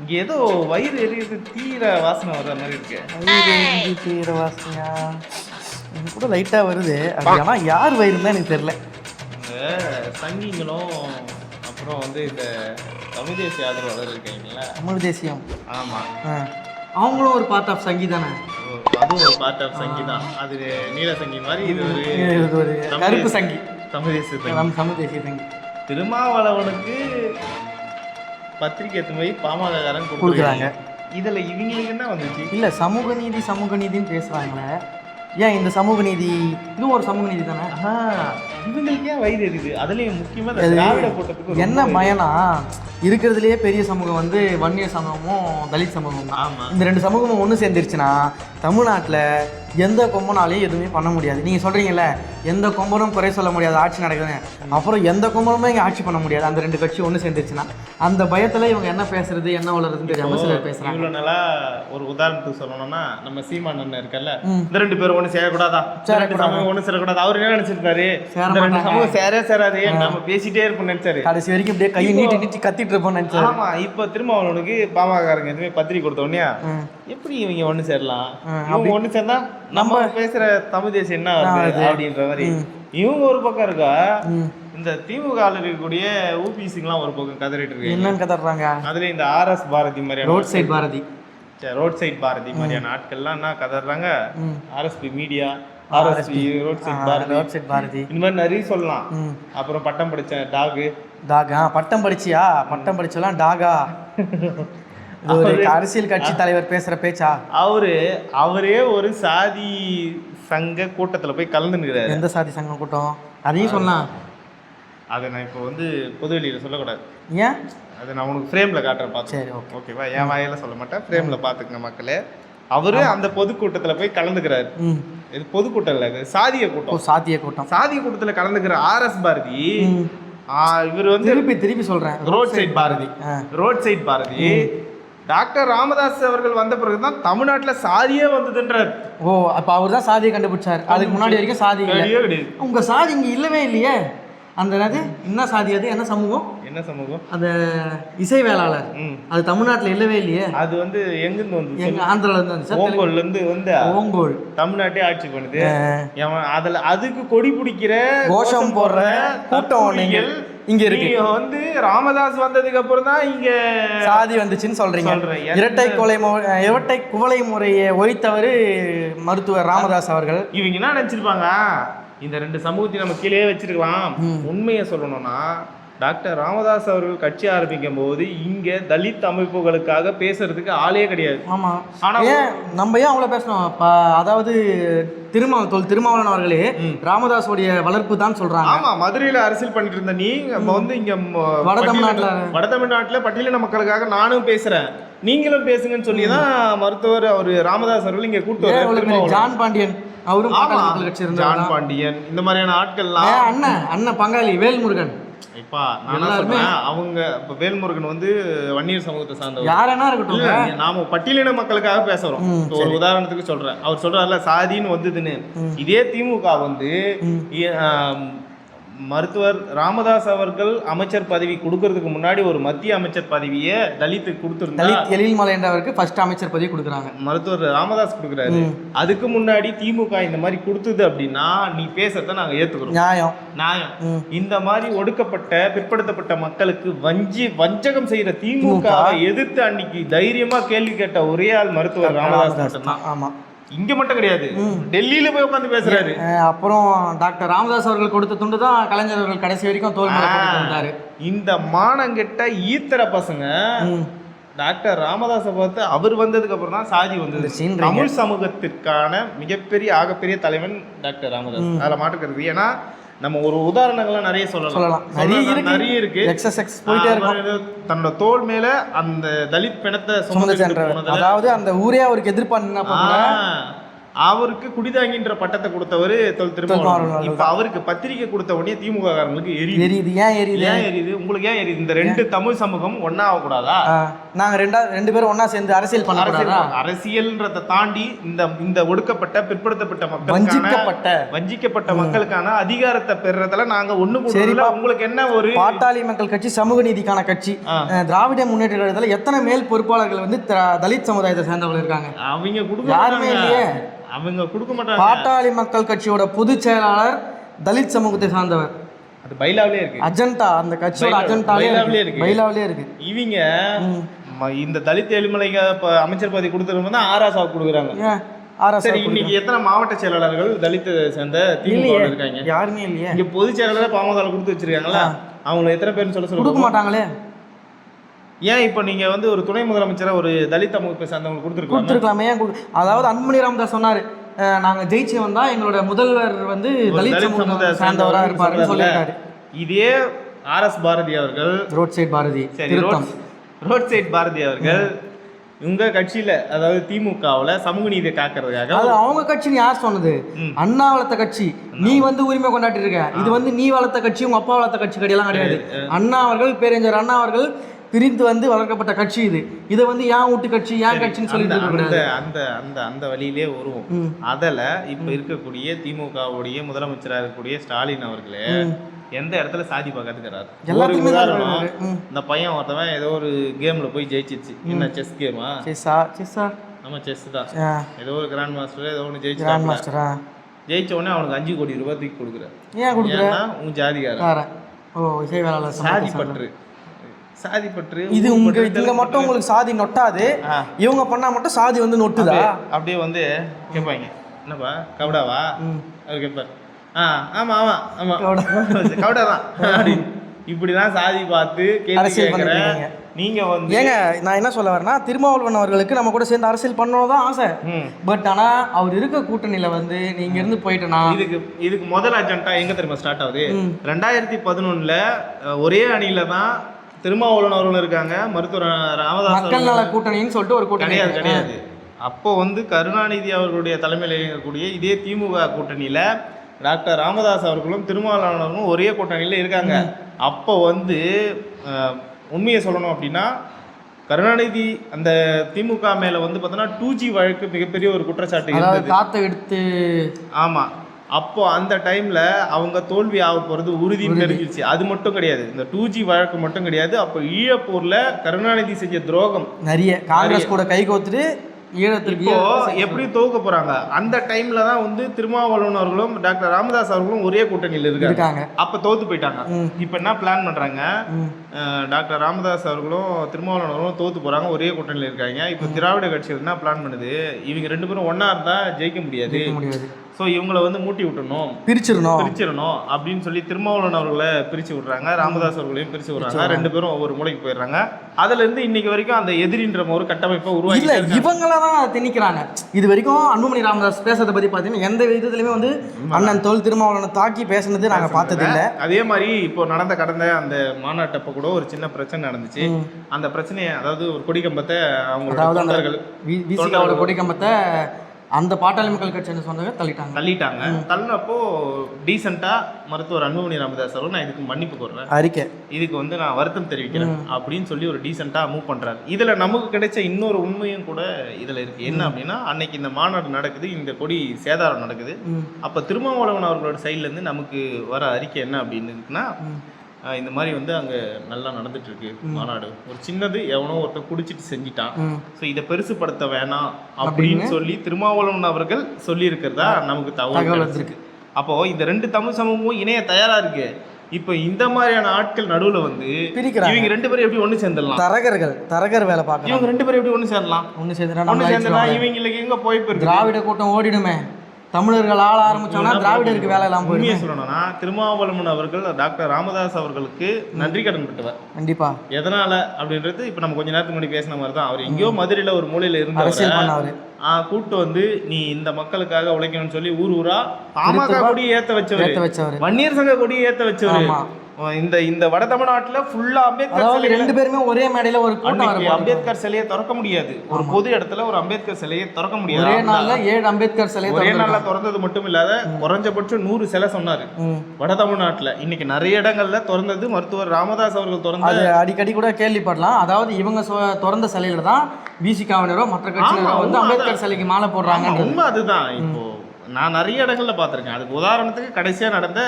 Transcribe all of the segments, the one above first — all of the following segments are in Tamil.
இங்க ஏதோ வயிறு எரியுது தீர வாசனை வர்ற மாதிரி இருக்கு. வயிறு எரிஞ்சு தீர வாசனையா? எனக்கு கூட லைட்டாக வருது. அது ஆனால் யார் வயிறுன்னு தான் எனக்கு தெரில இந்த சங்கிங்களும் அப்புறம் வந்து இந்த தமிழ் தேசிய ஆதரவாளர் இருக்கீங்களா தமிழ் தேசியம். ஆமா. ஆ. அவங்களும் ஒரு பார்ட் ஆஃப் சங்கி தானே? அதுவும் ஒரு பார்ட் ஆஃப் சங்கி தான். அது நீல சங்கி மாதிரி இது ஒரு கருப்பு சங்கி. தமிழ் தேசிய சங்கி. நம்ம தமிழ் தேசிய சங்கி. திருமாவளவனுக்கு பத்திரிக்கை எடுத்து போய் பாமகக்காரன் கொடுக்குறாங்க. இதுல இவங்களுக்கு என்ன வந்துச்சு? இல்லை சமூக நீதி சமூக நீதின்னு பேசுகிறாங்களே ஏன் இந்த சமூக நீதி? இதுவும் ஒரு சமூக நீதி தானே? இவங்களுக்கு ஏன் வயிறு எரியுது? அதுலயும் முக்கியமா இந்த திராவிட கூட்டத்துக்கு என்ன பயனா? இருக்கிறதுலேயே பெரிய சமூகம் வந்து வன்னியர் சமூகமும் தலித் சமூகமும் தான். ஆமா. இந்த ரெண்டு சமூகமும் ஒன்று சேர்ந்துருச்சுன்னா தமிழ்நாட்டில் எந்த கொம்பனாலையும் எதுவுமே பண்ண முடியாது. நீங்கள் சொல்கிறீங்கல்ல எந்த கொம்பனும் குறை சொல்ல முடியாது ஆட்சி நடக்குதுன்னு. அப்புறம் எந்த கொம்பனுமே இங்கே ஆட்சி பண்ண முடியாது. அந்த ரெண்டு கட்சி ஒன்று சேர்ந்துருச்சுன்னா. அந்த பயத்தில் இவங்க என்ன பேசுறது என்ன வளருதுன்னு தெரியாமல் சிலர் பேசுகிறாங்க இவ்வளவு நாளா ஒரு உதாரணத்துக்கு சொல்லணும்னா நம்ம சீமான் அண்ணன் இருக்கல்ல. இந்த ரெண்டு பேரும் ஒண்ணு சேரக்கூடாதா? சமூகம் ஒண்ணு சேரக்கூடாது? அவர் என்ன நினைச்சிருக்காரு. சமூகம் சேரே சேராது. நம்ம பேசிட்டே இருப்போம் நினைச்சாரு. கடைசி வரைக்கும் இப்படியே கையை நீட்டி நீட்டி கத்திட்டு இருப்போம்னு நினச்சாரு. ஆமா இப்ப திரும்ப அவனுக்கு பாமகக்காரங்க எதுவுமே பத்திரிக்கை கொடுத்த உடனே ம். எப்படி இவங்க ஒண்ணு சேரலாம்? ம், இவங்க ஒண்ணு சேர்ந்தா நம்ம பேசுற தமிழ் தேசம் என்ன அப்படின்ற மாதிரி. இவங்க ஒரு பக்கம் இருக்கா. இந்த திமுக இருக்கக்கூடிய ஊபிசிங்கெல்லாம் ஒரு பக்கம் கதறிட்டு இருக்கு என்னன்னு கதறாங்க? அதுல இந்த ஆர்எஸ் பாரதி மாதிரியான road side Bharathi. Road side Bharathi மாதிரியான ஆட்கள்லாம் என்ன கதறாங்க. RSB media RSB road side Bharathi. Road side Bharathi. இந்த மாதிரி நிறைய சொல்லலாம். அப்புறம் பட்டம் படிச்ச டாகு. டாகா பட்டம் படிச்சியா? பட்டம் படிச்சலாம் டாகா. அரசியல் கட்சி தலைவர் பேசுற பேச்சா? அவரு அவரே ஒரு சாதி சங்க கூட்டத்துல போய் கலந்துனுக்கிறாரு எந்த சாதி சங்கம் கூட்டம்? அதையும் சொல்லலாம் அதை நான் இப்போ வந்து பொதுவெளியில சொல்லக்கூடாது. ஏன்? அதை நான் உனக்கு ஃப்ரேம்ல காட்டுறேன் பார்த்து சரி ஓகே ஓகேவா என் வாயில சொல்ல மாட்டேன் ஃப்ரேம்ல பாத்துக்கங்க மக்களே. அவரு அந்த பொதுக்கூட்டத்துல போய் கலந்துக்கிறாரு. இது பொதுக்கூட்டம் இல்ல இது சாதிய கூட்டம். சாதிய கூட்டம். சாதிய கூட்டத்துல கலந்துக்கிற ஆர்எஸ் பாரதி இவர் வந்து திருப்பி திருப்பி சொல்றேன். Road side Bharathi. Road side Bharathi. Doctor Ramadoss அவர்கள் வந்த பிறகுதான் தமிழ்நாட்டுல சாதியே வந்ததுன்றார். ஓ அப்ப அவர் தான் சாதியை கண்டுபிடிச்சார். அதுக்கு முன்னாடி வரைக்கும் சாதி கிடையாது. உங்க சாதி இங்க இல்லவே இல்லையே. அந்த என்னது? என்ன சாதி அது? என்ன சமூகம்? என்ன சமூகம்? அந்த இசை வேளாளர். அது தமிழ்நாட்டுல இல்லவே இல்லையே. அது வந்து எங்கிருந்து வந்து எங்க ஆந்திரால இருந்து தெலுங்கு- ஓங்கோல்ல இருந்து வந்து ஓங்கோல். தமிழ்நாட்டே ஆட்சி பண்ணுது. அதுல அதுக்கு கொடி பிடிக்கிற கோஷம் போடுற கூட்டம் ஒண்ணு இங்க- இருக்கு. வந்து ராமதாஸ் வந்ததுக்கு அப்புறம் தான் இங்க சாதி வந்துச்சுன்னு சொல்றீங்க. இரட்டை கொலை இரட்டை குவளை முறையை ஒழித்தவர் மருத்துவர் ராமதாஸ் அவர்கள். இவங்க என்ன நினைச்சிருப்பாங்க? இந்த ரெண்டு சமூகத்தையும் நம்ம கீழே வச்சிருக்கலாம். உண்மையை சொல்லணும்னா டாக்டர் ராமதாஸ் அவர்கள் கட்சி ஆரம்பிக்கும் போது இங்க தலித் அமைப்புகளுக்காக பேசுறதுக்கு ஆளே கிடையாது. ஆமா. ஆனா ஏன் நம்ம ஏன் அவ்வளவு பேசணும்? அதாவது திருமா தொல் திருமாவளவன் அவர்களே ராமதாஸோடைய வளர்ப்பு தான் சொல்றாங்க. ஆமா மதுரையில அரசியல் பண்ணிட்டு இருந்த நீ நம்ம வந்து இங்க வட தமிழ்நாட்டுல- வட தமிழ்நாட்டுல பட்டியலின மக்களுக்காக நானும் பேசுறேன். நீங்களும் பேசுங்கன்னு சொல்லி தான் மருத்துவர் அவரு ராமதாஸ் அவர்கள் இங்க கூட்டு. ஜான் பாண்டியன்? அவரும் ஜான் பாண்டியன் இந்த மாதிரியான ஆட்கள்லாம் அண்ணன் அண்ணன் பங்காளி வேல்முருகன். இப்பா நான் சொல்றேன் அவங்க இப்ப வேல்முருகன் வந்து வன்னியர் சமூகத்தை சார்ந்தவர். யாரேனா இருக்கட்டும். நாம பட்டியலின மக்களுக்காக பேசுறோம். இப்போ ஒரு உதாரணத்துக்கு சொல்றேன். அவர் சொல்றாருல சாதின்னு வந்ததுன்னு. இதே திமுக வந்து மருத்துவர் ராமதாஸ் அவர்கள் அமைச்சர் பதவி கொடுக்கறதுக்கு முன்னாடி ஒரு மத்திய அமைச்சர் பதவியை தலித்துக்கு கொடுத்திருந்தா தலித் எழில்மலை என்றவருக்கு ஃபர்ஸ்ட் அமைச்சர் பதவி கொடுக்குறாங்க. மருத்துவர் ராமதாஸ் கொடுக்குறாரு. அதுக்கு முன்னாடி திமுக இந்த மாதிரி கொடுத்தது அப்படின்னா நீ பேசுறத நாங்க ஏத்துக்கிறோம். நியாயம். நியாயம். இந்த மாதிரி ஒடுக்கப்பட்ட பிற்படுத்தப்பட்ட மக்களுக்கு வஞ்சி வஞ்சகம் செய்யற திமுக எதிர்த்து அன்னைக்கு தைரியமா கேள்வி கேட்ட ஒரே ஆள் மருத்துவர் ராமதாஸ். மட்டும்தான். ஆமா. இங்க மட்டும் கிடையாது. டெல்லியில போய் உட்காந்து பேசுறாரு. அப்புறம் டாக்டர் ராமதாஸ் அவர்கள் கொடுத்த துண்டு தான் கலைஞர் அவர்கள் கடைசி வரைக்கும் தோல் மேல போட்டுட்டு வந்தாரு இந்த மானங்கெட்ட ஈத்தர பசங்க. டாக்டர் ராமதாஸை பார்த்து அவர் வந்ததுக்கு அப்புறம் தான் சாதி வந்தது. தமிழ் சமூகத்திற்கான மிகப்பெரிய ஆகப்பெரிய தலைவன் டாக்டர் ராமதாஸ். அதுல மாட்டுக்கிறது ஏன்னா நம்ம ஒரு உதாரணங்கள்லாம் நிறைய சொல்லலாம். சொல்லலாம். நிறைய இருக்கு. நிறைய இருக்கு. எக்ஸஸ் எக்ஸ் போயிட்டே இருக்கும். தன்னோட தோல் மேல அந்த தலித் பிணத்தை சுமந்து போனதுல அதாவது அந்த ஊரே அவருக்கு எதிர்ப்பா நின்னா ஆ, அவருக்கு குடிதாங்கின்ற பட்டத்தை கொடுத்தவர் தொல் திருமாவளவன் இப்ப அவருக்கு பத்திரிக்கை கொடுத்த உடனே திமுக காரங்களுக்கு எரியுது. எரியுது. ஏன் எரியுது? ஏன் எரியுது? உங்களுக்கு ஏன் எரியுது? இந்த ரெண்டு தமிழ் சமூகம் ஒன்னா ஆகக்கூடாதா? ஆ, நாங்க ரெண்டா ரெண்டு பேரும் ஒண்ணா சேர்ந்து அரசியல் பண்ணக்கூடாதா அரசியல் அரசியல்ன்றதை தாண்டி இந்த இந்த ஒடுக்கப்பட்ட பிற்படுத்தப்பட்ட மக்களுக்கான வஞ்சிக்கப்பட்ட. வஞ்சிக்கப்பட்ட மக்களுக்கான அதிகாரத்தை பெறுறதுல நாங்க ஒண்ணு சரிப்பா. உங்களுக்கு என்ன ஒரு பாட்டாளி மக்கள் கட்சி சமூக நீதிக்கான கட்சி திராவிட முன்னேற்ற கழகத்துல எத்தனை மேல் பொறுப்பாளர்கள் வந்து தலித் சமுதாயத்தை சேர்ந்தவங்க இருக்காங்க? அவங்க கொடுக்க யாருமே. இல்லையே. அவங்க கொடுக்க மாட்டாங்க. பாட்டாளி மக்கள் கட்சியோட பொதுச் செயலாளர் தலித் சமூகத்தை சார்ந்தவர். அது பைலாவிலே இருக்கு. அஜெண்டா அந்த கட்சியோட அஜெண்டாலே பைலாவிலே இருக்கு. பைலாவிலே இருக்கு. இவங்க இந்த தலித் இப்ப அமைச்சர் பதவி கொடுத்துருக்கும் தான் ஆராசா கொடுக்குறாங்க. இன்னைக்கு எத்தனை மாவட்ட செயலாளர்கள் தலித் சேர்ந்த திமுக இருக்காங்க? யாருமே இல்லையே. இங்க பொதுச் செயலாளர் பாமக கொடுத்து வச்சிருக்காங்களா? அவங்கள எத்தனை பேர்னு சொல்ல கொடுக்க சொல்லுங்க மாட்டாங்களே. ஏன் இப்போ நீங்க வந்து ஒரு துணை முதலமைச்சரா ஒரு தலித் அமைப்பை சேர்ந்தவங்க கொடுத்துருக்காங்க கொடுத்துருக்கலாமே? ஏன் கொடு- அதாவது அன்புமணி ராமதாஸ் சொன்னாரு அஹ், நாங்க ஜெயிச்சு வந்தா எங்களோட முதல்வர் வந்து தலித் சமூகத்தை சார்ந்தவரா இருப்பாருன்னு சொல்லியிருக்காரு. இதே ஆர் எஸ் பாரதி அவர்கள் ரோட் சைட் பாரதி சரி ரோட் சைட் பாரதி அவர்கள் உங்க கட்சியில அதாவது திமுகவுல சமூக நீதியை காக்கிறதுக்காக அது அவங்க கட்சின்னு யார் சொன்னது. அண்ணா வளர்த்த கட்சி. நீ வந்து உரிமை கொண்டாட்டி இருக்க இது வந்து நீ வளர்த்த கட்சி உங்க அப்பா வளர்த்த கட்சி கிடையெல்லாம் கிடையாது. அண்ணா அவர்கள் பேரறிஞர் அண்ணா அவர்கள் பிரிந்து வந்து வளர்க்கப்பட்ட கட்சி இது. இதை வந்து ஏன் வீட்டு கட்சி ஏன் கட்சின்னு சொல்லிட்டு அந்த அந்த அந்த அந்த வழியிலே வருவோம். அதில் இப்போ இருக்கக்கூடிய திமுகவுடைய முதலமைச்சராக இருக்கக்கூடிய ஸ்டாலின் அவர்களே எந்த இடத்துல சாதி பார்க்கறதுக்கிறார் தான் உதாரணம். இந்த பையன் ஒருத்தவன் ஏதோ ஒரு கேம்ல போய் ஜெயிச்சிச்சு. என்ன செஸ் கேமா செஸ்ஸா செஸ்ஸா நம்ம செஸ் தான். ஏதோ ஒரு கிராண்ட் மாஸ்டர் ஏதோ ஒன்று கிராண்ட் ஜெயிச்சு மாஸ்டரா ஜெயிச்ச உடனே அவனுக்கு அஞ்சு கோடி ரூபாய் தூக்கி கொடுக்குற ஏன் கொடுக்குற? ஏன்னா உன் ஜாதிகாரன் ஓ இசை வேளாளர் சாதி. பற்று சாதி பற்று இது உங்க இதுல மட்டும் உங்களுக்கு சாதி நொட்டாது. இவங்க பண்ணா மட்டும் சாதி வந்து நொட்டுதா? அப்படியே வந்து கேட்பாங்க என்னப்பா? கவுடாவா? ம். அவர் கேட்பார் ஆ ஆமா ஆமா ஆமா. கவுடா. தான் இப்படிதான் சாதி பார்த்து கேள்வி. நீங்க வந்து ஏங்க நான் என்ன சொல்ல வரேன்னா திருமாவளவன் அவர்களுக்கு நம்ம கூட சேர்ந்து அரசியல் பண்ணணும் தான் ஆசை. பட் ஆனா அவர் இருக்க கூட்டணியில வந்து நீங்க இருந்து போயிட்டனா? இதுக்கு இதுக்கு முதல் அஜெண்டா எங்க தெரியுமா ஸ்டார்ட் ஆகுது. ரெண்டாயிரத்தி பதினொன்னுல ஒரே அணியில தான் திருமாவளவன் அவர்களும் இருக்காங்க. மருத்துவர் ராமதாஸ் மக்கள் நல கூட்டணின்னு சொல்லிட்டு ஒரு கூட்டணி கிடையாது. கிடையாது. அப்போ வந்து கருணாநிதி அவர்களுடைய தலைமையில் இயங்கக்கூடிய இதே திமுக கூட்டணியில டாக்டர் ராமதாஸ் அவர்களும் திருமாவளவன் அவர்களும் ஒரே கூட்டணியில இருக்காங்க. அப்போ வந்து உண்மையை சொல்லணும் அப்படின்னா கருணாநிதி அந்த திமுக மேல வந்து பார்த்தோன்னா டூ ஜி வழக்கு மிகப்பெரிய ஒரு குற்றச்சாட்டு காத்த எடுத்து ஆமா. அப்போ அந்த டைம்ல அவங்க தோல்வி ஆக போறது உறுதின்னு தெரிஞ்சிருச்சு. அது மட்டும் கிடையாது. இந்த டூ ஜி வழக்கு மட்டும் கிடையாது. அப்போ ஈழப்பூர்ல கருணாநிதி செஞ்ச துரோகம். நிறைய. காங்கிரஸ் கூட கை கோத்துட்டு ஈழத்திற்கு எப்படி துவக்க போறாங்க? அந்த டைம்ல தான் வந்து திருமாவளவன் அவர்களும் டாக்டர் ராமதாஸ் அவர்களும் ஒரே கூட்டணியில் இருக்காங்க. அப்ப தோத்து போயிட்டாங்க. இப்போ என்ன பிளான் பண்றாங்க? டாக்டர் ராமதாஸ் அவர்களும் திருமாவளவன் அவர்களும் தோத்து போறாங்க. ஒரே கூட்டணியில் இருக்காங்க. இப்போ திராவிட கட்சி என்ன பிளான் பண்ணுது? இவங்க ரெண்டு பேரும் ஒண்ணா இருந்தா ஜெயிக்க முடியாது. ஸோ இவங்கள வந்து மூட்டி விட்டணும் பிரிச்சிடணும் பிரிச்சிடணும் அப்படின்னு சொல்லி திருமாவளவன் அவர்களை பிரிச்சு விடுறாங்க. ராமதாஸ் அவர்களையும் பிரிச்சு விடுறாங்க. ரெண்டு பேரும் ஒவ்வொரு மூலைக்கு போயிடுறாங்க. அதுல இருந்து இன்னைக்கு வரைக்கும் அந்த எதிரின்ற ஒரு கட்டமைப்பை இல்ல உருவாக்கி இவங்கள தான் திணிக்கிறாங்க. இது வரைக்கும் அன்புமணி ராமதாஸ் பேசுறதை பத்தி பாத்தீங்கன்னா எந்த விதத்துலயுமே வந்து அண்ணன் தோல் திருமாவளவனை தாக்கி பேசுனது நாங்க பார்த்தது இல்ல. அதே மாதிரி இப்போ நடந்த கடந்த அந்த மாநாட்டப்ப கூட ஒரு சின்ன பிரச்சனை நடந்துச்சு. அந்த பிரச்சனையை அதாவது ஒரு கொடி கம்பத்தை அவங்களோட அதாவது அந்த தொண்டர்கள் கொடிக்கம்பத்தை அந்த பாட்டாளி மக்கள் கட்சியை சொந்தங்க தள்ளிட்டாங்க. தள்ளிட்டாங்க. தள்ளினப்போ டீசெண்டா மருத்துவர் அன்புமணி ராமதாஸ் அவர்கள் நான் இதுக்கு மன்னிப்பு கோருறேன். அறிக்கை. இதுக்கு வந்து நான் வருத்தம் தெரிவிக்கிறேன். அப்படின்னு சொல்லி ஒரு டீசெண்டாக மூவ் பண்றாரு. இதுல நமக்கு கிடைச்ச இன்னொரு உண்மையும் கூட இதுல இருக்கு. என்ன அப்படின்னா அன்னைக்கு இந்த மாநாடு நடக்குது இந்த கொடி சேதாரம் நடக்குது. அப்ப திருமாவளவன் அவர்களோட சைடுல இருந்து நமக்கு வர அறிக்கை என்ன அப்படின்னு இருக்குன்னா இந்த மாதிரி வந்து அங்க நல்லா நடந்துட்டு இருக்கு மாநாடு. ஒரு சின்னது எவனோ ஒருத்தன் குடிச்சிட்டு செஞ்சிட்டான். ஸோ இதை பெருசுப்படுத்த வேணாம் அப்படின்னு சொல்லி திருமாவளவன் அவர்கள் சொல்லி இருக்கிறதா நமக்கு தகவல் வந்திருக்கு. அப்போ இந்த ரெண்டு தமிழ் சமூகமும் இணைய தயாரா இருக்கு. இப்போ இந்த மாதிரியான ஆட்கள் நடுவுல வந்து இவங்க ரெண்டு பேரும் எப்படி ஒண்ணு சேர்ந்துடலாம்? தரகர்கள் தரகர் வேலை பார்க்கறாங்க. இவங்க ரெண்டு பேரும் எப்படி ஒண்ணு சேரலாம் ஒண்ணு நம்ம சேர்ந்துனா அழிச்சிருவாங்க. இவங்களுக்கு எங்க இருக்கு திராவிட கூட்டம் ஓடிடுமே. தமிழர்கள் ஆள ஆரம்பிச்சோம்னா திராவிடருக்கு வேலை உண்மையை போயிடும். சொல்லணும்னா திருமாவளவன் அவர்கள் டாக்டர் ராமதாஸ் அவர்களுக்கு நன்றி கடன் பட்டவர் கண்டிப்பா. எதனால அப்படின்றது இப்ப நம்ம கொஞ்ச நேரத்துக்கு முன்னாடி பேசின மாதிரி தான் அவர் எங்கேயோ மதுரையில ஒரு மூலையில இருந்தவர். கூட்டு வந்து நீ இந்த மக்களுக்காக உழைக்கணும்னு சொல்லி ஊர் ஊரா பாமக கொடி ஏத்த வச்சவரு. வன்னியர் சங்க கொடி ஏத்த வச்சவரு. இந்த இந்த வட தமிழ்நாட்டுல ஃபுல்லா அம்பேத்கர் ரெண்டு பேருமே ஒரே மேடையில ஒரு கூட்டம் அம்பேத்கர் சிலையை திறக்க முடியாது. ஒரு பொது இடத்துல ஒரு அம்பேத்கர் சிலையை திறக்க முடியாது. ஒரே நாள்ல ஏழு அம்பேத்கர் சிலையை ஒரே. நாள்ல திறந்தது மட்டும் இல்லாத குறைஞ்சபட்சம் நூறு சிலை சொன்னாரு. வட தமிழ்நாட்டுல. இன்னைக்கு நிறைய இடங்கள்ல திறந்தது மருத்துவர் ராமதாஸ் அவர்கள் திறந்த அடிக்கடி கூட கேள்விப்படலாம். அதாவது இவங்க திறந்த சிலையில தான் பிசிகாவினரோ மற்ற கட்சியினரோ வந்து அம்பேத்கர் சிலைக்கு மாலை ஆமா, போடுறாங்கன்றது உண்மை அதுதான். இப்போ நான் நிறைய இடங்கள்ல பார்த்திருக்கேன். அதுக்கு உதாரணத்துக்கு கடைசியா நடந்த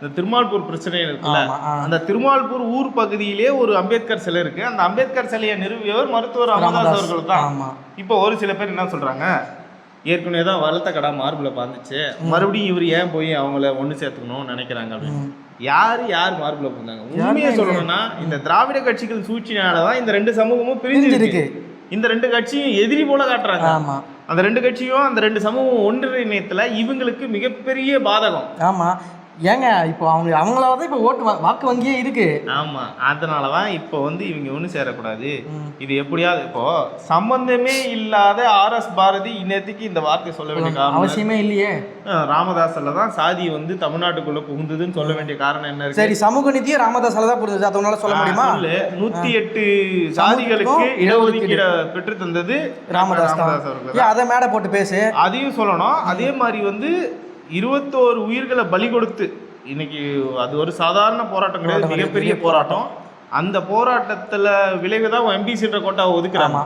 இந்த திருமால்பூர் பிரச்சனை இருக்குல்ல. அந்த திருமால்பூர் ஊர் பகுதியிலே ஒரு அம்பேத்கர் சிலை இருக்கு. அந்த அம்பேத்கர் சிலையை நிறுவியவர் மருத்துவர் ராமதாஸ் அவர்கள் தான். இப்போ ஒரு சில பேர் என்ன சொல்றாங்க? ஏற்கனவே தான் வளர்த்த கடா மார்பில் பாந்துச்சு. மறுபடியும் இவர் ஏன் போய் அவங்கள ஒன்று சேர்த்துக்கணும்னு நினைக்கிறாங்க அப்படின்னு. யாரு யார் மார்பில் பூந்தாங்க? உண்மையை சொல்லணும்னா இந்த திராவிட கட்சிகள் சூழ்ச்சினால தான் இந்த ரெண்டு சமூகமும் பிரிஞ்சிருக்கு. இந்த ரெண்டு கட்சியும் எதிரி போல காட்டுறாங்க. ஆமா. அந்த ரெண்டு கட்சியும் அந்த ரெண்டு சமூகம் ஒன்றிணையத்துல இவங்களுக்கு மிகப்பெரிய பாதகம். ஆமா. ஏங்க இப்போ அவங்க அவங்களால தான் இப்போ ஓட்டு வாக்கு வங்கியே இருக்கு. ஆமா அதனாலதான் இப்போ வந்து இவங்க ஒண்ணு சேரக்கூடாது. இது எப்படியாவது இப்போ சம்பந்தமே இல்லாத ஆர் எஸ் பாரதி இன்னத்துக்கு இந்த வார்த்தை சொல்ல வேண்டிய அவசியமே இல்லையே. அஹ் ராமதாஸ்ல தான் சாதி வந்து தமிழ்நாட்டுக்குள்ள புகுந்ததுன்னு சொல்ல வேண்டிய காரணம் என்ன இருக்கு? சரி சமூக நீதியை ராமதாஸால தான் புரிஞ்சது அது உன்னால சொல்ல முடியுமா. நூத்தி எட்டு சாதிகளுக்கு இடஒதுக்கீடு. பெற்று தந்தது ராமதாஸ் தான். ராமதாஸ் அவர்கள் அதை மேடை போட்டு பேசு. அதையும் சொல்லணும். அதே மாதிரி வந்து இருபத்தோரு உயிர்களை பலி கொடுத்து இன்னைக்கு அது ஒரு சாதாரண போராட்டம் கிடையாது மிகப்பெரிய போராட்டம். அந்த போராட்டத்துல விளைவு தான் எம்பிசின்ற கோட்டாவை ஒதுக்குறாங்க.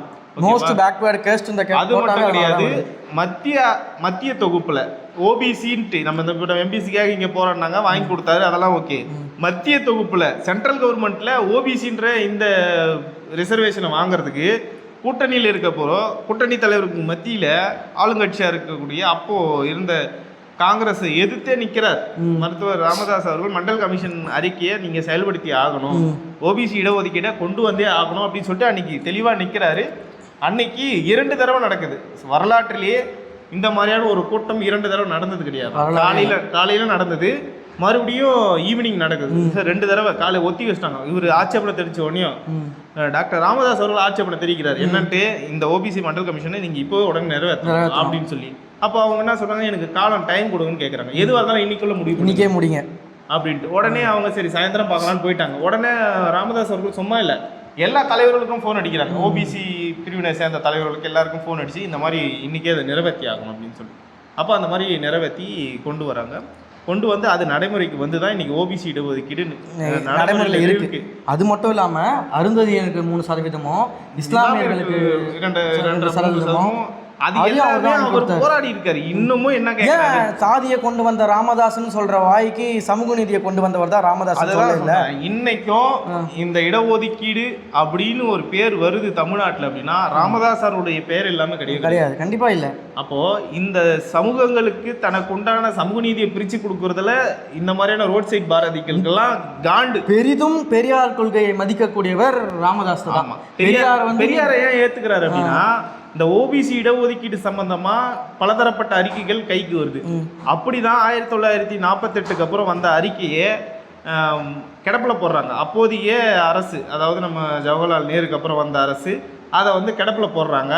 மோஸ்ட் பேக்வேர்டு கேஸ்ட் இந்த அது மட்டும் கிடையாது மத்திய மத்திய தொகுப்புல ஓபிசின்ட்டு நம்ம இந்த எம்பிசிக்காக இங்க போராடினாங்க வாங்கி கொடுத்தாரு அதெல்லாம் ஓகே. மத்திய தொகுப்புல சென்ட்ரல் கவர்மெண்ட்ல ஓபிசின்ற இந்த ரிசர்வேஷனை வாங்குறதுக்கு கூட்டணியில் இருக்க போறோம் கூட்டணி தலைவருக்கு மத்தியில ஆளுங்கட்சியா இருக்கக்கூடிய அப்போ இருந்த காங்கிரஸ் எதிர்த்தே நிக்கிறார் மருத்துவர் ராமதாஸ் அவர்கள் மண்டல் கமிஷன் அறிக்கையை நீங்க செயல்படுத்தி ஆகணும். ஓபிசி இடஒதுக்கீடை கொண்டு வந்தே ஆகணும் அப்படின்னு சொல்லிட்டு அன்னைக்கு தெளிவா நிக்கிறாரு. அன்னைக்கு இரண்டு தடவை நடக்குது. வரலாற்றிலேயே இந்த மாதிரியான ஒரு கூட்டம் இரண்டு தடவை நடந்தது கிடையாது. காலையில காலையில நடந்தது. மறுபடியும் ஈவினிங் நடக்குது. ரெண்டு தடவை காலை ஒத்தி வச்சிட்டாங்க. இவர் ஆட்சேபனை தெரிவிச்ச. அஹ் டாக்டர் ராமதாஸ் அவர்கள் ஆட்சேபனை தெரிவிக்கிறார். என்னன்ட்டு இந்த ஓபிசி மண்டல் கமிஷனை நீங்க இப்போவே உடனே நிறைவேற்றணும். அப்படின்னு சொல்லி. அப்போ அவங்க என்ன சொல்றாங்க எனக்கு காலம் டைம் கொடுங்கன்னு கேட்குறாங்க எதுவாக இருந்தாலும் இன்னைக்குள்ள முடிவு பண்ணுங்க. இன்னைக்கே முடிங்க. அப்படின்ட்டு. உடனே அவங்க சரி சாயந்தரம் பார்க்கலான்னு போயிட்டாங்க. உடனே ராமதாஸ் அவர்கள் சும்மா இல்லை. எல்லா தலைவர்களுக்கும் ஃபோன் அடிக்கிறாங்க. ஓபிசி பிரிவினை சேர்ந்த தலைவர்களுக்கு எல்லாருக்கும் ஃபோன் அடிச்சு இந்த மாதிரி இன்னைக்கே அதை நிறைவேற்றி ஆகணும் அப்படின்னு சொல்லி. அப்போ அந்த மாதிரி நிறைவேற்றி கொண்டு வராங்க. கொண்டு வந்து அது நடைமுறைக்கு வந்து தான் இன்னைக்கு ஓபிசி இடஒதுக்கீடு நடைமுறையில் இருக்கு. அது மட்டும் இல்லாம அருந்ததியனுக்கு மூணு சதவீதமும் இஸ்லாமியர்களுக்கு இரண்டு ரெண்டு ரெண்டரை மூணு சதவீதமும் சதவீதம் அது எல்லாமே அவர். போராடி இருக்காரு இன்னமும் என்ன ஏன் சாதியை கொண்டு வந்த ராமதாஸ்னு சொல்ற வாய்க்கு சமூக நீதியை கொண்டு வந்தவர் தான் ராமதாஸ் இல்ல. இன்னைக்கும் இந்த இடஒதுக்கீடு அப்படின்னு ஒரு பேர் வருது தமிழ்நாட்டுல அப்படின்னா ராமதாசருடைய பேர் இல்லாம கிடையாது. கிடையாது. கண்டிப்பா இல்ல. அப்போ இந்த சமூகங்களுக்கு தனக்கு உண்டான சமூக நீதியை பிரிச்சு கொடுக்கறதுல இந்த மாதிரியான ரோட் சைட் பாரதிகளுக்கெல்லாம் காண்டு. பெரிதும் பெரியார் கொள்கையை மதிக்கக்கூடியவர் ராமதாஸ் தான். பெரியார் பெரியாரை ஏன் ஏத்துக்கிறாரு அப்படின்னா இந்த ஓபிசி இடஒதுக்கீடு சம்பந்தமா பலதரப்பட்ட அறிக்கைகள் கைக்கு வருது. அப்படிதான் ஆயிரத்தி தொள்ளாயிரத்தி நாற்பத்தெட்டுக்கு அப்புறம் வந்த அறிக்கையை கிடப்புல போடுறாங்க அப்போதைய அரசு அதாவது நம்ம ஜவஹர்லால் நேருக்கு அப்புறம் வந்த அரசு அதை வந்து கிடப்புல போடுறாங்க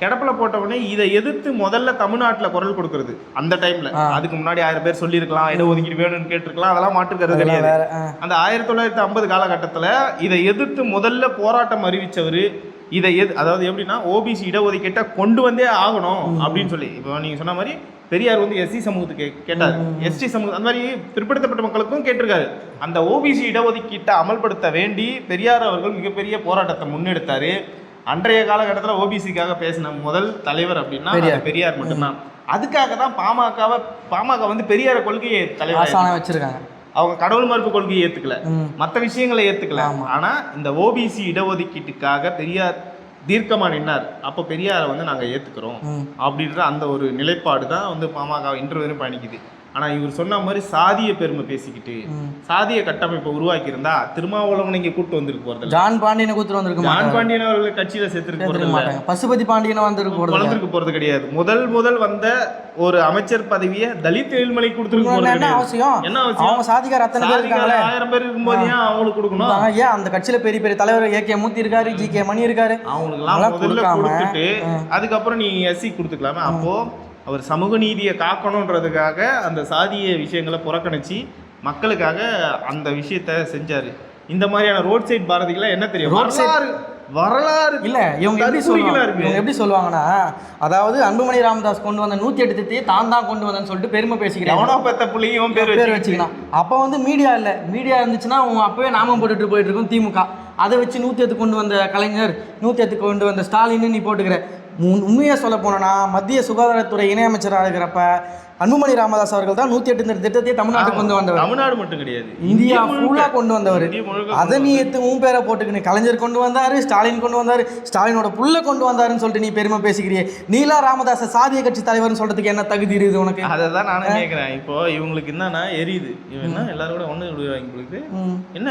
கிடப்புல போட்ட உடனே இதை எதிர்த்து முதல்ல தமிழ்நாட்டுல குரல் கொடுக்கறது அந்த டைம்ல. அதுக்கு முன்னாடி ஆயிரம் பேர் சொல்லியிருக்கலாம் இடஒதுக்கீடு வேணும்னு கேட்டிருக்கலாம் அதெல்லாம் மாற்றுக்கிறது கிடையாது. அந்த ஆயிரத்தி தொள்ளாயிரத்தி ஐம்பது காலகட்டத்தில் இதை எதிர்த்து முதல்ல போராட்டம் அறிவிச்சவர் இதை எது அதாவது எப்படின்னா ஓபிசி இடஒதுக்கீட்டை கொண்டு வந்தே ஆகணும் அப்படின்னு சொல்லி. இப்போ நீங்கள் சொன்ன மாதிரி பெரியார் வந்து எஸ்சி சமூகத்துக்கு கேட்டார். எஸ்டி சமூகம் அந்த மாதிரி பிற்படுத்தப்பட்ட மக்களுக்கும் கேட்டிருக்காரு. அந்த ஓபிசி இடஒதுக்கீட்டை அமல்படுத்த வேண்டி பெரியார் அவர்கள் மிகப்பெரிய போராட்டத்தை முன்னெடுத்தாரு. அன்றைய காலகட்டத்தில் ஓபிசிக்காக பேசின முதல் தலைவர் அப்படின்னா பெரியார். மட்டும்தான். அதுக்காக தான் பாமகவை பாமக வந்து பெரியார கொள்கையை தலைவர் வச்சிருக்காங்க. அவங்க கடவுள் மறுப்பு கொள்கையை ஏத்துக்கல. மற்ற விஷயங்களை ஏத்துக்கல. ஆனா இந்த ஓபிசி இடஒதுக்கீட்டுக்காக பெரியார் தீர்க்கமா நின்னார் அப்போ பெரியாரை வந்து நாங்க ஏத்துக்கிறோம் ம். அப்படின்ற அந்த ஒரு நிலைப்பாடு தான் வந்து பாமக இன்று வரையும் பயணிக்குது ஆனா இவர் சொன்ன மாதிரி சாதிய பெருமை பேசிக்கிட்டு. சாதிய கட்டமைப்பை உருவாக்கி இருந்தா திருமாவளவன் இங்க கூட்டு வந்திருக்கு போறது ஜான் பாண்டியனை கூத்து வந்திருக்க ஜான் பாண்டியன் அவர்கள் கட்சியில சேர்த்திருக்க போறது மாட்டாங்க. பசுபதி பாண்டியனை வந்திருக்க போறது. வளர்ந்துருக்கு போறது கிடையாது. முதல் முதல் வந்த ஒரு அமைச்சர் பதவியை தலித் ஏழ்மலை கொடுத்துருக்கு போறது என்ன அவசியம்? என்ன அவசியம்? அவங்க சாதிக்கார அத்தனை பேர் இருக்காங்களே. ஆயிரம் பேர் இருக்கும்போது ஏன் அவங்களுக்கு கொடுக்கணும். ஏன் அந்த கட்சியில பெரிய பெரிய தலைவர் ஏ கே மூர்த்தி இருக்காரு ஜி கே மணி இருக்காரு? அவங்களுக்குலாம் அதெல்லாம் முதல்ல கொடுத்துட்டு அதுக்கப்புறம் நீ எஸ்சி கொடுத்துக்கலாமே. அப்போ அவர் சமூக நீதியை காக்கணுன்றதுக்காக அந்த சாதிய விஷயங்களை புறக்கணிச்சு மக்களுக்காக அந்த விஷயத்த செஞ்சாரு. இந்த மாதிரியான ரோட் சைட் பாரதிகளாம் என்ன தெரியும்? Road side- வரலாறு இல்ல இவங்க எப்படி சொல்லுவாங்க? எப்படி சொல்லுவாங்கன்னா அதாவது அன்புமணி ராமதாஸ் கொண்டு வந்த நூத்தி எட்டு திட்டத்தை தான் தான் கொண்டு வந்தேன்னு சொல்லிட்டு பெருமை பேசிக்கிறாங்க. எவனோ பெத்த புள்ளையும் பேர் பேர் வச்சு வச்சுக்கலாம் அப்போ வந்து மீடியா இல்லை. மீடியா இருந்துச்சுன்னா அவங்க அப்பவே நாமம் போட்டுட்டு போயிட்டு இருக்கும் திமுக. அதை வச்சு நூற்றி எட்டு கொண்டு வந்த கலைஞர் நூற்றி எட்டு கொண்டு வந்த ஸ்டாலின்னு நீ போட்டுக்கிற. உண்மையாக சொல்ல போனோன்னா மத்திய சுகாதாரத்துறை இணையமைச்சராக இருக்கிறப்ப அன்புமணி ராமதாஸ் அவர்கள் தான் நூற்றி எட்டு திட்டத்தை தமிழ்நாட்டுக்கு கொண்டு வந்தவர். தமிழ்நாடு மட்டும் கிடையாது. இந்தியா. ஃபுல்லாக கொண்டு வந்தவர். அதை நீ எடுத்து உன் பேரை போட்டுக்கின்னு கலைஞர் கொண்டு வந்தாரு ஸ்டாலின் கொண்டு வந்தாரு. ஸ்டாலினோட புள்ள கொண்டு வந்தாருன்னு சொல்லிட்டு நீ பெருமை பேசிக்கிறியே. நீலா ராமதாச சாதிய கட்சி தலைவர்னு சொல்றதுக்கு என்ன தகுதி இருக்குது உனக்கு? அதை தான் நானும் கேட்குறேன் இப்போ இவங்களுக்கு என்னன்னா எரியுது. இவன் எல்லாரும் கூட உங்களுக்கு ம். என்ன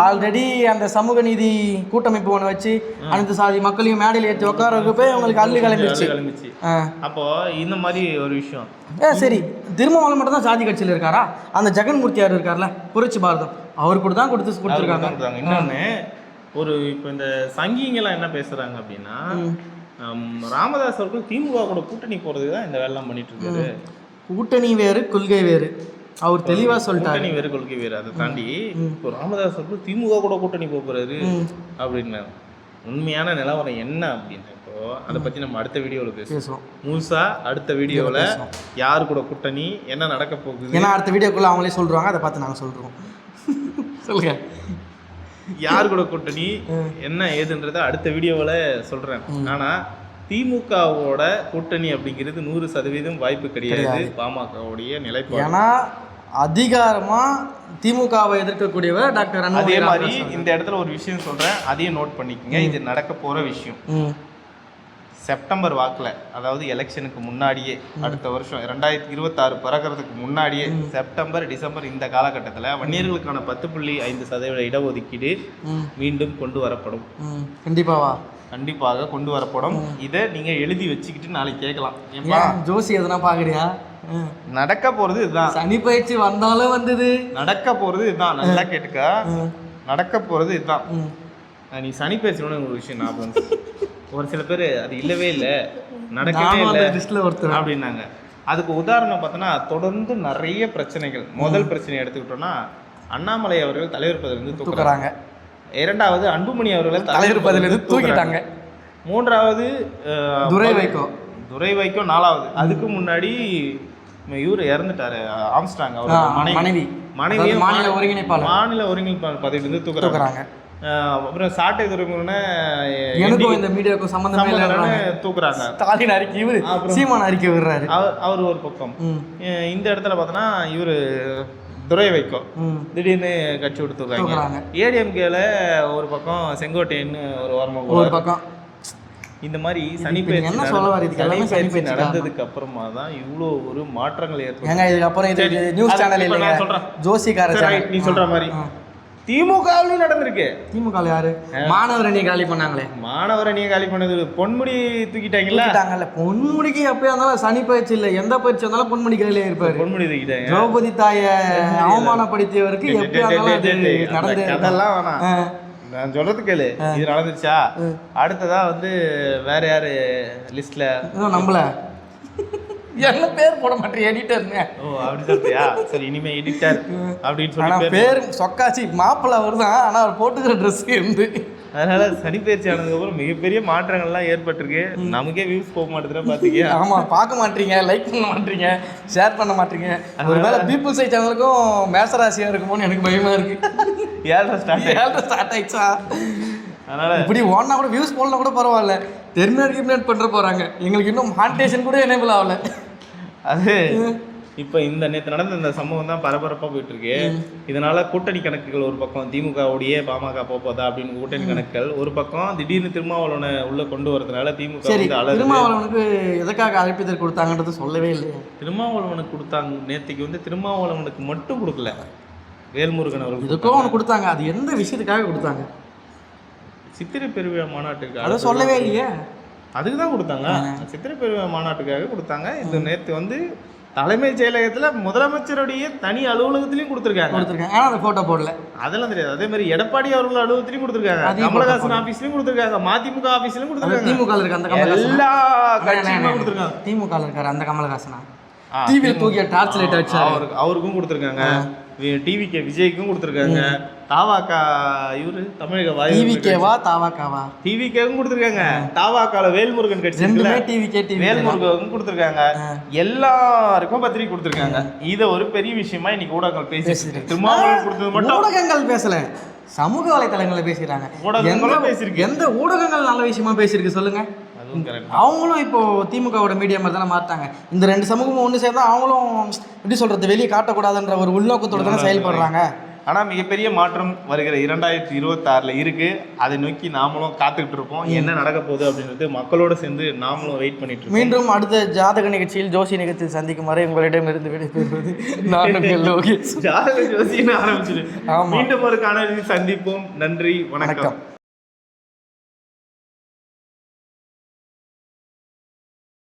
ஆல்ரெடி அந்த சமூக நீதி கூட்டமைப்பு ஒன்று வச்சு அனைத்து சாதி மக்களையும் மேடையில் ஏற்றி உட்கார வைக்கப்போ அவங்களுக்கு அள்ளி கிளம்பிடுச்சு. கிளம்பிச்சு. அப்போ இந்த மாதிரி ஒரு விஷயம். ஏ சரி திருமாவளவன் மட்டும் தான் சாதி கட்சியில் இருக்காரா? அந்த ஜெகன்மூர்த்தியார் இருக்கார்ல? புரட்சி பாரதம். அவர் கூட தான் கொடுத்து கொடுத்துருக்காங்க. இன்னொன்னு ஒரு இப்போ இந்த சங்கிங்கெல்லாம் என்ன பேசுறாங்க அப்படின்னா ராமதாஸ் அவர்கள் திமுக கூட கூட்டணி போறதுக்கு தான் இந்த வேலைலாம் பண்ணிட்டு இருக்காரு கூட்டணி வேறு கொள்கை வேறு. அவர் தெளிவாக சொல்லிட்டாரு. கூட்டணி வேறு கொள்கை வேறு. அதை தாண்டி இப்போ ராமதாஸ் அவர்கள் திமுக கூட கூட்டணி போக போறாரு அப்படின்னாரு உண்மையான நிலவரம் என்ன அப்படின்னு இப்போ அதை பத்தி நம்ம அடுத்த வீடியோவில் பேசுவோம். முழுசா அடுத்த வீடியோவில் யார் கூட கூட்டணி என்ன நடக்க போகுது? ஏன்னா அடுத்த வீடியோக்குள்ள அவங்களே சொல்றாங்க அதை பார்த்து நாங்கள் சொல்றோம். சொல்லுங்க. யார் கூட கூட்டணி என்ன ஏதுன்றதை அடுத்த வீடியோவில் சொல்றேன். ஆனா திமுகவோட கூட்டணி அப்படிங்கிறது நூறு சதவீதம் வாய்ப்பு கிடையாது. பாமகவுடைய நிலைப்பாடு. ஏன்னா அதிகாரமா திமுகவை எதிர்க்கக்கூடியவர் டாக்டர் அதே மாதிரி இந்த இடத்துல ஒரு விஷயம் சொல்றேன். அதையும் நோட் பண்ணிக்கங்க. இது நடக்க போற விஷயம். செப்டம்பர் வாக்கில் அதாவது எலெக்ஷனுக்கு முன்னாடியே அடுத்த வருஷம் ரெண்டாயிரத்தி இருபத்தாறு பிறக்கிறதுக்கு முன்னாடியே செப்டம்பர் டிசம்பர் இந்த காலகட்டத்தில் வன்னியர்களுக்கான பத்து புள்ளி ஐந்து சதவீத இடஒதுக்கீடு மீண்டும் கொண்டு வரப்படும். கண்டிப்பாவா கண்டிப்பாக கொண்டு வரப்படும். இதை நீங்க எழுதி வச்சுக்கிட்டு நாளைக்கு கேட்கலாம். ஜோசி எதனா பாக்குறியா? ம். நடக்க போறது இதுதான். சனி பயிற்சி வந்தாலும் வந்தது. நடக்க போறது இதுதான். நல்லா கேட்டுக்க. நடக்க போறது இதுதான். நீ சனி பேசணும்னு ஒரு விஷயம் ஞாபகம். ஒரு சில பேர் அது இல்லவே இல்லை நடக்கவே இல்லை லிஸ்ட்ல ஒருத்தர். அப்படின்னாங்க. அதுக்கு உதாரணம் பார்த்தோன்னா தொடர்ந்து நிறைய பிரச்சனைகள். முதல் பிரச்சனை எடுத்துக்கிட்டோம்னா அண்ணாமலை அவர்கள் தலைவர் பதவியிலிருந்து தூக்குறாங்க. இரண்டாவது அன்புமணி அவர்களை தலைவர் பதவியிலிருந்து தூக்கிட்டாங்க. மூன்றாவது துரை வைகோ துரை வைக்கோ நாலாவது அதுக்கு முன்னாடி இவர் இறந்துட்டாரு ஆம்ஸ்டாங் அவர் மனைவி. மனைவி. மாநில ஒருங்கிணைப்பாளர். மாநில ஒருங்கிணைப்பாளர் பதவியிலிருந்து தூக்குறாங்க. அப்புறம் சாட்டை துறைமுகன எனக்கும் இந்த மீடியாவுக்கும் சம்பந்தமே இல்லை தூக்குறாங்க. ஸ்டாலின் அறிக்கை இவரு. சீமான் அறிக்கை விடுறாரு. அவர் ஒரு பக்கம். இந்த இடத்துல பார்த்தோன்னா இவர் துரை வைக்கோ ம். திடீர்னு கட்சி விட்டு தூக்குறாங்க. ஏடிஎம்கேல ஒரு பக்கம் செங்கோட்டையன்னு ஒரு ஓரமாக ஒரு. பக்கம். இந்த மாதிரி சனி இப்ப நீங்க பயிற்சி என்ன சொல்ல வரீங்க? எல்லாமே நடந்ததுக்கு அப்புறமா தான் இவ்வளோ ஒரு மாற்றங்கள் ஏற்படும் ஏங்க இதுக்கப்புறம் இது நியூஸ் சேனல் இல்லைங்க. right, நீ சொல்ற மாதிரி. ஆ. திமுகவிலையும் நடந்திருக்கு. திமுக யாரு? மாணவர் அணி காலி பண்ணாங்களே. மாணவர் அணியை காலி பண்ணது பொன்முடி தூக்கிட்டாங்கல்ல தூக்கிட்டாங்கல்ல. பொன்முடிக்கு எப்பயா இருந்தாலும் சனி பயிற்சி இல்லை. எந்த பயிற்சி இருந்தாலும் பொன்முடி கையிலே இருப்பாரு. பொன்முடி தூக்கிட்டாங்க. திரௌபதி தாய அவமானப்படுத்தியவருக்கு எப்பயா இருந்தாலும் அது அந்த நடந்து கதையெல்லாம் வேணாம். நான் சொல்றது கேளு. இது நடந்துச்சா அடுத்ததா வந்து வேற யாரு லிஸ்ட்ல நம்பல என்ன பேர் போட மாட்டேன் எடிட்டர்னு ஓ அப்படி சொல்றியா? சரி இனிமே எடிட்டர் அப்படின்னு சொல்லி பேர் சொக்காச்சி மாப்பிள்ள வருதான் ஆனா அவர் போட்டுக்கிற ட்ரெஸ் இருந்து. அதனால சனிப்பயிற்சி ஆனதுக்கு அப்புறம் மிகப்பெரிய மாற்றங்கள்லாம் ஏற்பட்டிருக்கு. நமக்கே வியூஸ் போக மாட்டேதுன்னு பாத்தீங்க ஆமா பார்க்க மாட்டீங்க லைக் பண்ண மாட்டீங்க ஷேர் பண்ண மாட்டீங்க. ஒருவேளை பீப்புள் சை சேனலுக்கும் மேசராசியா இருக்குமோன்னு எனக்கு பயமா இருக்கு. ஏழரை ஸ்டார்ட் ஏழ்ரை ஸ்டார்ட் ஆயிடுச்சா? அதனால இப்படி ஓடனா கூட வியூஸ் போடலாம் கூட பரவாயில்ல. டெர்மினேட் கிரிமினேட் பண்ற போறாங்க. எங்களுக்கு இன்னும் மானிட்டேஷன் கூட எனேபிள் ஆகல. அது இப்போ இந்த நேற்று நடந்த இந்த சம்பவம் தான் பரபரப்பாக போயிட்டு இருக்கு இதனால கூட்டணி கணக்குகள் ஒரு பக்கம் திமுகவுடைய பாமக போதா அப்படின்னு கூட்டணி கணக்குகள் ஒரு பக்கம் திடீர்னு திருமாவளவனை உள்ள கொண்டு வரதுனால திமுக வந்து திருமாவளவனுக்கு எதுக்காக அழைப்பிதழ் கொடுத்தாங்கன்றது சொல்லவே இல்லையே. திருமாவளவனுக்கு கொடுத்தாங்க நேத்திக்கு வந்து திருமாவளவனுக்கு மட்டும் கொடுக்கல. வேல்முருகன் அவர்கள் எதுக்கோ ஒன்று கொடுத்தாங்க அது எந்த விஷயத்துக்காக கொடுத்தாங்க? சித்திரை பெருவிழா மாநாட்டுக்கு அதை சொல்லவே இல்லையே. அதுக்கு தான் கொடுத்தாங்க சித்திரை பெருவிழா மாநாட்டுக்காக கொடுத்தாங்க. இந்த நேத்து வந்து தலைமைச் செயலகத்துல முதலமைச்சருடைய தனி அலுவலகத்திலையும் கொடுத்துருக்காங்க. கொடுத்துருக்காங்க. ஆனால் அந்த ஃபோட்டோ போடல. அதெல்லாம் தெரியாது. அதே மாதிரி எடப்பாடி அவர்கள் அலுவலகத்திலையும் கொடுத்துருக்காங்க. கமலஹாசன் ஆபீஸ்லயும் கொடுத்துருக்காங்க. மதிமுக ஆபீஸ்லயும் அது கொடுத்துருக்காங்க. திமுக இருக்க அந்த எல்லா கட்சியுமே கொடுத்துருக்காங்க. திமுக இருக்காரு அந்த கமலஹாசனா? டிவியில் தூக்கிய டார்ச் லைட் அடிச்சாரு. அவருக்கு அவருக்கும் கொடுத்துருக்காங்க. டிவிகே விஜய்க்கும் கொடுத்துருக்காங்க. தாவாக்கா இவரு? தமிழக வாயு டிவிகேவா தாவாக்காவா டிவிகேவும் கொடுத்துருக்காங்க. தாவாக்கால வேல்முருகன் கட்சி ரெண்டுமே டிவிகே டிவி வேல்முருகன் கொடுத்துருக்காங்க. எல்லாருக்கும் பத்திரிக்கை கொடுத்துருக்காங்க. இத ஒரு பெரிய விஷயமா இன்னைக்கு ஊடகங்கள் பேசிட்டு திருமாவளவன் கொடுத்தது மட்டும் ஊடகங்கள் பேசல. சமூக வலைத்தளங்கள்ல பேசிக்கிறாங்க. ஊடகங்களும் எந்த- பேசியிருக்கு. எந்த ஊடகங்கள் நல்ல விஷயமா பேசியிருக்கு சொல்லுங்க. அவங்களும் இப்போ திமுகவோட மீடியா மாதிரி தானே மாத்தாங்க இந்த ரெண்டு சமூகமும் ஒன்று சேர்ந்தா அவங்களும் எப்படி சொல்றது வெளியே காட்டக்கூடாதுன்ற ஒரு உள்நோக்கத்தோட தானே செயல்படுறாங்க. ஆனா மிகப்பெரிய மாற்றம் வருகிற இரண்டாயிரத்தி இருபத்தாறுல இருக்கு. அதை நோக்கி நாமளும் காத்துக்கிட்டு இருப்போம் என்ன நடக்க போகுது அப்படின்றது மக்களோட சேர்ந்து நாமளும் வெயிட் பண்ணிட்டு மீண்டும் அடுத்த ஜாதக நிகழ்ச்சியில் ஜோசி நிகழ்ச்சியில் சந்திக்கும் வரை உங்களிடமிருந்து விடைபெறுவது நான் உங்கள் லோகேஷ். ஜாதக ஜோசின்னு ஆரம்பிச்சிரு. ஆமா. மீண்டும் ஒரு காணொலியில் சந்திப்போம். நன்றி வணக்கம்.